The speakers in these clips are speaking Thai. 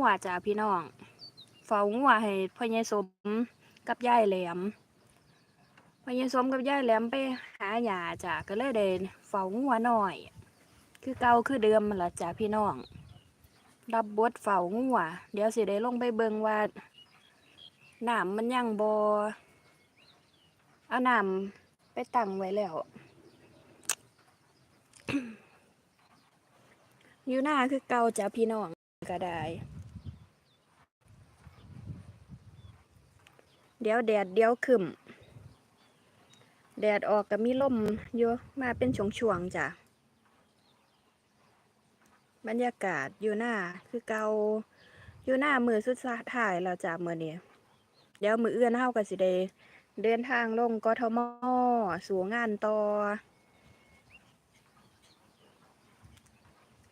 งัวจ้าพี่น้องเฝ้างัวให้พ่อใหญ่สมกับยายแหลมพ่อใหญ่สมกับยายแหลมไปหาหญ้าจ้าก็เลยได้เฝ้างัวหน่อย คือเก่าคือเดิมมันละจ้าพี่น้องรับบทเฝ้างัวเดี๋ยวสิได้ลงไปเบิ่งว่าน้ำมันยังบ่เอาน้ำไปตั้งไว้แล้วอยู่หน้าคือเก่าจ้ะพี่น้องก็ได้ เดี๋ยวแดดเดี๋ยวขึ้นแดดออกก็มีลมอยู่มาเป็นช่วงๆจ้ะ บรรยากาศอยู่หน้าคือเกาอยู่หน้ามือสุดท้ายแล้วจ้ะมื้อนี้เดี๋ยวมือเอื้อนเฮาก็สิได้เดินทางลงกทมสู่งานต่อ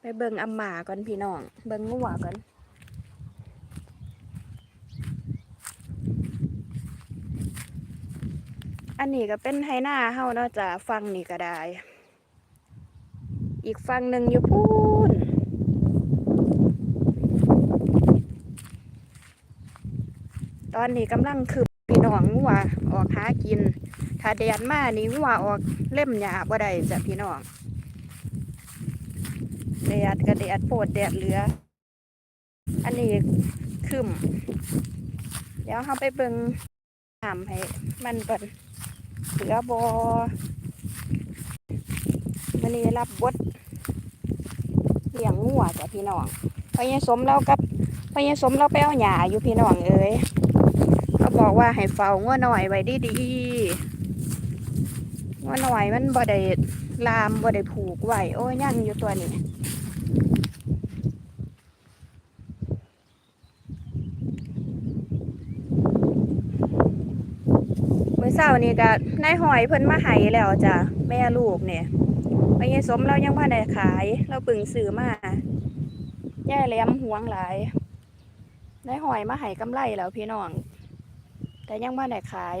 ไปเบิ่งอำหมาก่อนพี่น้อง เบิ่งงัวก่อน อันนี้ก็เป็นไฮนาเฮาเนาะจะฟังนี่ก็ได้ อีกฟังหนึ่งอยู่พูนตอนนี้กำลังคือพี่น้องงัวออกหากิน ถ้าแดดมานี่งัวออกเล่มหญ้าบ่ได้จ้ะพี่น้องแดดก็แดดโปดแดดเหลือ อันนี้คืมเดี๋ยวเราไปเบิงน้ำให้มันก่อน เหลือบอมันนี้รับบทเลี้ยงงัวจ้ะพี่น้องพญสมเรากับพญสมเราไปเอาหญ้าอยู่พี่น้องเอ้ยเขาบอกว่าให้เฝ้างัวหน่อยไว้ดีๆงัวหน่อยมันบ่ได้ลามบ่ได้ผูกไว้โอ้ยยั่งอยู่ตัวนี้ มื้อเช้านี่ก็นายหอยเพิ่นมาให้แล้วจ้ะแม่ลูกเนี่ยไปยายสมเรายังบ่ได้ขาย เราปึงซื้อมาแย่แหลมห่วงหลายนายหอยมาให้กำไรแล้วพี่น้อง แต่ยังบ่ได้ขาย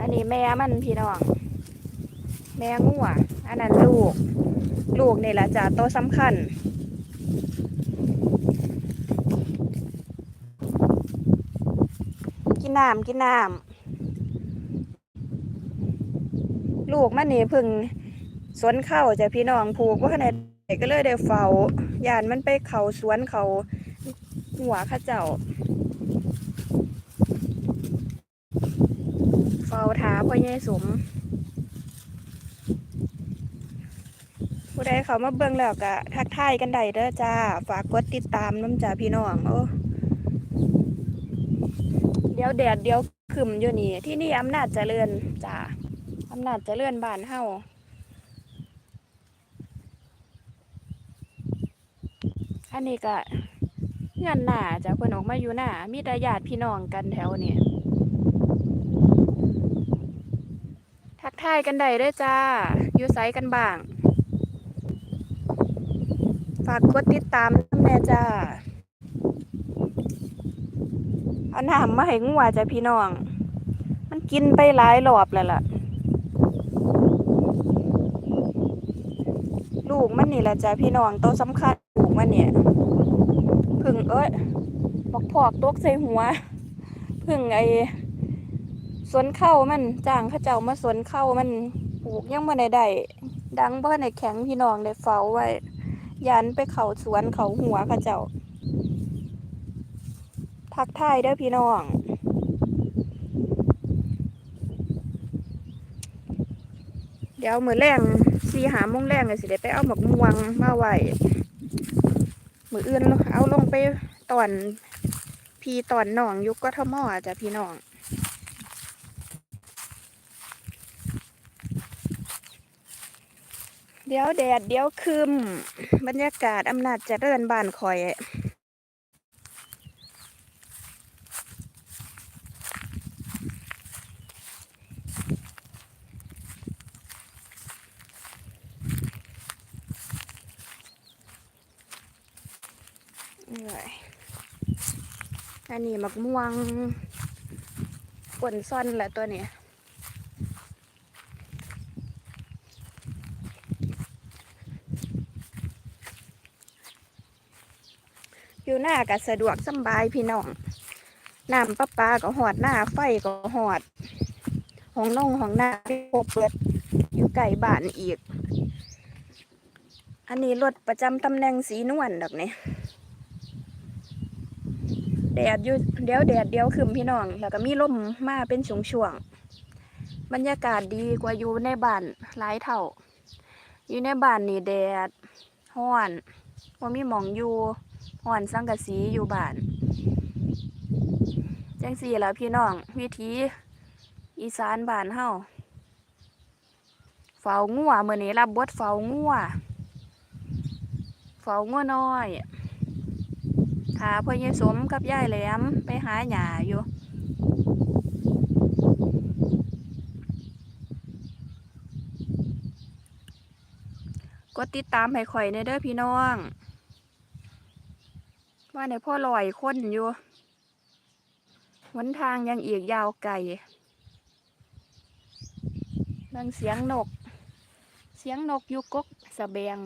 อันนี้แม่มันพี่น้อง แม่งัวอันนั้นลูก ลูกนี่แหละจ้ะโตสำคัญ นน้ำกินน้ำลูกมันนี่พึ่งสวนเข้าจ้ะพี่น้องผูกว่าขนาดก็เลยได้เฝ้ายานมันไปเขาสวนเขาหัวข้าเจ้า เฝ้าท้าพ่อใหญ่สม ผู้ใดเขามาเบิ่งแล้วก็ทักทายกันได้เด้อจ้า ฝากกดติดตามน้ำจ้าพี่น้องโอ้ ดี๋ยวแดดเดี๋ยวขึ้มอยู่นี่ที่นี่อำนาจเจริญจ้าอำนาจเจริญบ้านเฮาอันนี้ก็เงื่อนหน้าจะเพิ่นออกมาอยู่หน้ามีแต่ญาติพี่น้องกันแถวนี้ทักทายกันได้ด้อจ้า อยู่ไสกันบ้าง ฝากกดติดตามน้ำแน่จ้า เอาน้ำมาให้งัวจ้ะพี่น้อง มันกินไปหลายรอบแล้วล่ะ ลูกมันนี่แหละจ้ะพี่น้องโตวสำคัญลูกมันเนี่ยพึ่งเอ้ยบอกพอกตกใส่หัว พึ่งไอ้สวนเข้ามันจ้างข้าเจ้ามาสวนเข้ามันปลูกยังบ่ได้ได้ดังบ่ในได้แข็งพี่น้องได้เฝ้าไว้ยันไปเขาสวนเขาหัวข้าเจ้า ทักทายเด้อพี่น้อง เดี๋ยวมือแรงสีหามงแรงเลยสิได้ไปเอาหมกม่วงมาไว้มืออื่นเอาลงไปตอนพี่ตอนน้องยุกกทมอจ้ะพี่น้องเดี๋ยวแดดเดี๋ยวคืมบรรยากาศอำนาจเจริญบ้านคอย อันนี้มะม่วงกวนซ่อนแหละตัวนี้อยู่หน้าก็สะดวกสบายพี่น้องน้ำปลาปลาก็หอดหน้าไฟก็หอดห้องน่องห้องหน้าพี่พบเปิดอยู่ไก่บ้านอีก อันนี้รถประจำตำแหน่งสีนวลดอกเนี่ย ดดอยู่เดี๋ยวแดดเดี๋ยวขึ้นพี่น้อง แล้วก็มีลมมาเป็นช่วงๆบรรยากาศดีกว่าอยู่ในบ้านหลายเท่า อยู่ในบ้านนี่แดดห้อนว่ามีหมองอยู่ห้อนสังกะสีอยู่บ้านจังสี่แล้วพี่น้อง วิธีอีสานบ้านเฮาเฝ้างัวเมื้อนี้รับบทเฝ้างัวเฝ้างัวน้อย ถ้าพ่อใหญ่สมกับยายแหลมไปหาหญ้าอยู่กดติดตามให้ข่อยในเด้อพี่น้อง ว่าในพ่อลอยคนอยู่หนทางยังอีกยาวไกลดังเสียงนก เสียงนกอยุกกสะแบง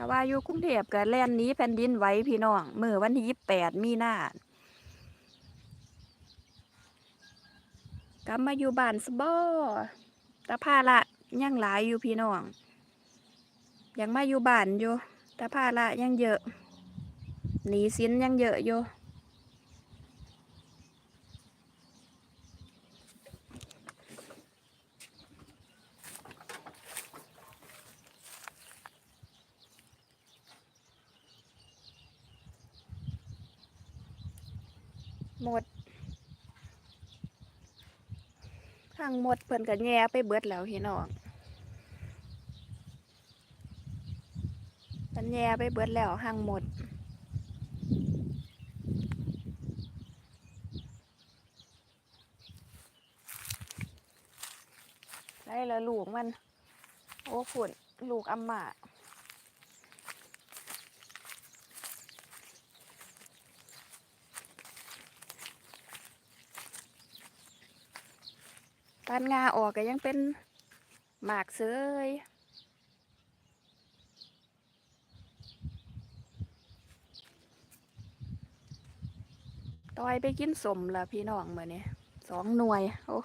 ถ้าว่าอยู่กรุงเทพกับแล่นนี้แผ่นดินไหวพี่น้องมือวันที่ยี่สิบแปดมีนากลับมาอยู่บ้านสบอแต่ภาละยังหลายอยู่พี่น้องยังมาอยู่บ้านอยู่แต่ภาละยังเยอะหนีสินยังเยอะอยู่างหมดเพิ่นกับแย่ไปเบิดแล้วพี่น้องมันแย่ไปเบิดแล้วห่างหมด ได้แล้วลูกมัน โอ้ฝุ่นลูกอัมมา ตานงาออกก็ยังเป็นหมากเสยต้อยไปกินสมละพี่น้องเมื่อนี้สองหน่วย โอ้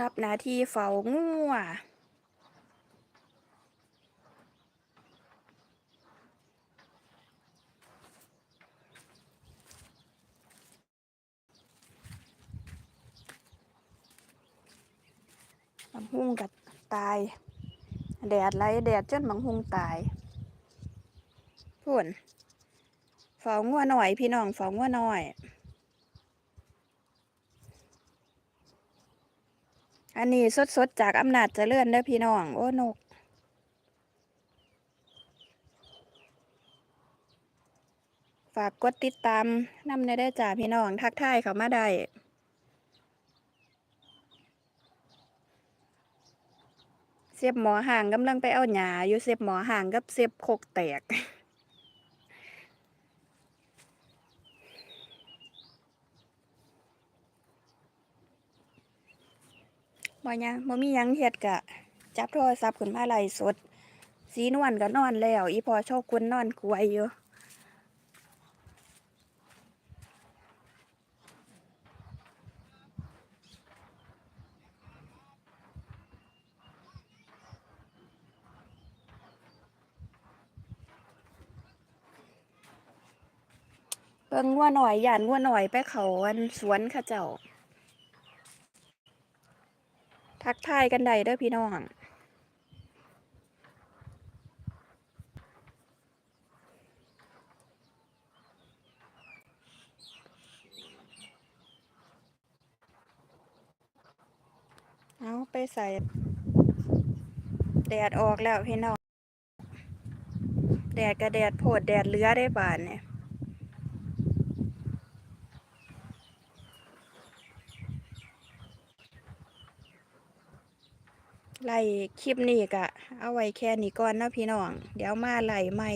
รับหน้าที่เฝ้างัวลำหุงกับตาย แดดไหลแดดจนบังหุงตายพุ่นเฝ้างัวหน่อยพี่น้องเฝ้างัวหน่อย อันนี้สดๆจากอำนาจเจริญเด้อพี่น้อง โอ้นกฝากกดติดตามนำในได้จ้าพี่น้อง ทักทายเขามาได้เสียบหมอห่างกำลังไปเอาหญ้าอยู่เสียบหมอห่างกับเสียบโคกแตก บ่ยังบ่มีหยังเฮ็ดกะ จับโทรศัพท์ขึ้นมาไล่สด สีนวลก็นอนแล้ว อีพอโชคกุนนอนกวยอยู่เบิ่งงัวหน่อยย่านงัวหน่อยไปเขาอันสวนเขาเจ้า ทักทายกันได้เด้อพี่น้องเอาไปใส่แดดออกแล้วพี่น้อง แดดกับแดดโพดแดดเลือได้บานเนี่ย ไล่คลิปนี้ก็เอาไว้แค่นี้ก่อนนะพี่น้อง เดี๋ยวมาไล่ใหม่